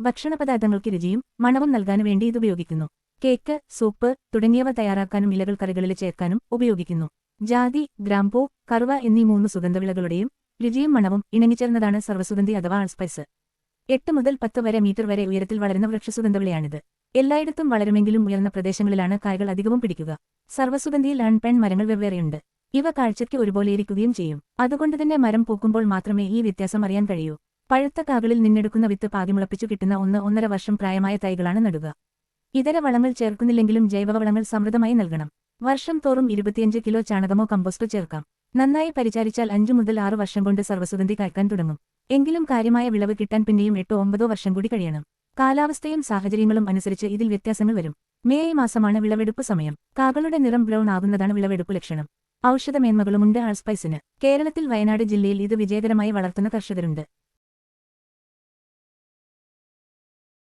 ഭക്ഷണപദാർത്ഥങ്ങൾക്ക് രുചിയും മണവും നൽകാനും വേണ്ടി ഇത് ഉപയോഗിക്കുന്നു. കേക്ക് സൂപ്പ് തുടങ്ങിയവ തയ്യാറാക്കാനും ഇലകൾ കറികളിൽ ചേർക്കാനും ഉപയോഗിക്കുന്നു. ജാതി ഗ്രാമ്പൂ കറുവ എന്നീ മൂന്ന് സുഗന്ധവിളകളുടെയും രുചിയും മണവും ഇണങ്ങിച്ചേർന്നതാണ് സർവസുഗന്ധി അഥവാ ആൾസ്പൈസ്. എട്ട് മുതൽ പത്ത് വരെ മീറ്റർ വരെ ഉയരത്തിൽ വളരുന്ന വൃക്ഷസുഗന്ധവിളയാണിത്. എല്ലായിടത്തും വളരുമെങ്കിലും ഉയർന്ന പ്രദേശങ്ങളിലാണ് കായകൾ അധികവും പിടിക്കുക. സർവസുഗന്ധിയിൽ അൺപെൺ മരങ്ങൾ വെവ്വേറെയുണ്ട്. ഇവ കാഴ്ചയ്ക്ക് ഒരുപോലെ ഇരിക്കുകയും ചെയ്യും. അതുകൊണ്ടുതന്നെ മരം പൂക്കുമ്പോൾ മാത്രമേ ഈ വ്യത്യാസം അറിയാൻ കഴിയൂ. പഴുത്ത കാകളിൽ നിന്നെടുക്കുന്ന വിത്ത് പാകിമുളപ്പിച്ചു കിട്ടുന്ന ഒന്ന് ഒന്നര വർഷം പ്രായമായ തൈകളാണ് നടുക. ഇതര വളങ്ങൾ ചേർക്കുന്നില്ലെങ്കിലും ജൈവവളങ്ങൾ സമൃദ്ധമായി നൽകണം. വർഷം തോറും ഇരുപത്തിയഞ്ച് കിലോ ചാണകമോ കമ്പോസ്റ്റോ ചേർക്കാം. നന്നായി പരിചാരിച്ചാൽ അഞ്ചു മുതൽ ആറു വർഷം കൊണ്ട് സർവസുഗന്ധി കായ്ക്കാൻ തുടങ്ങും. എങ്കിലും കാര്യമായ വിളവ് കിട്ടാൻ പിന്നെയും എട്ടോ ഒമ്പതോ വർഷം കൂടി കഴിയണം. കാലാവസ്ഥയും സാഹചര്യങ്ങളും അനുസരിച്ച് ഇതിൽ വ്യത്യാസങ്ങൾ വരും. മേയ് മാസമാണ് വിളവെടുപ്പ് സമയം. കാകളുടെ നിറം ബ്രൗൺ ആകുന്നതാണ് വിളവെടുപ്പ് ലക്ഷണം. ഔഷധമേന്മകളുമുണ്ട് ആൾസ്പൈസിന് കേരളത്തിൽ വയനാട് ജില്ലയിൽ ഇത് വിജയകരമായി വളർത്തുന്ന കർഷകരുണ്ട്.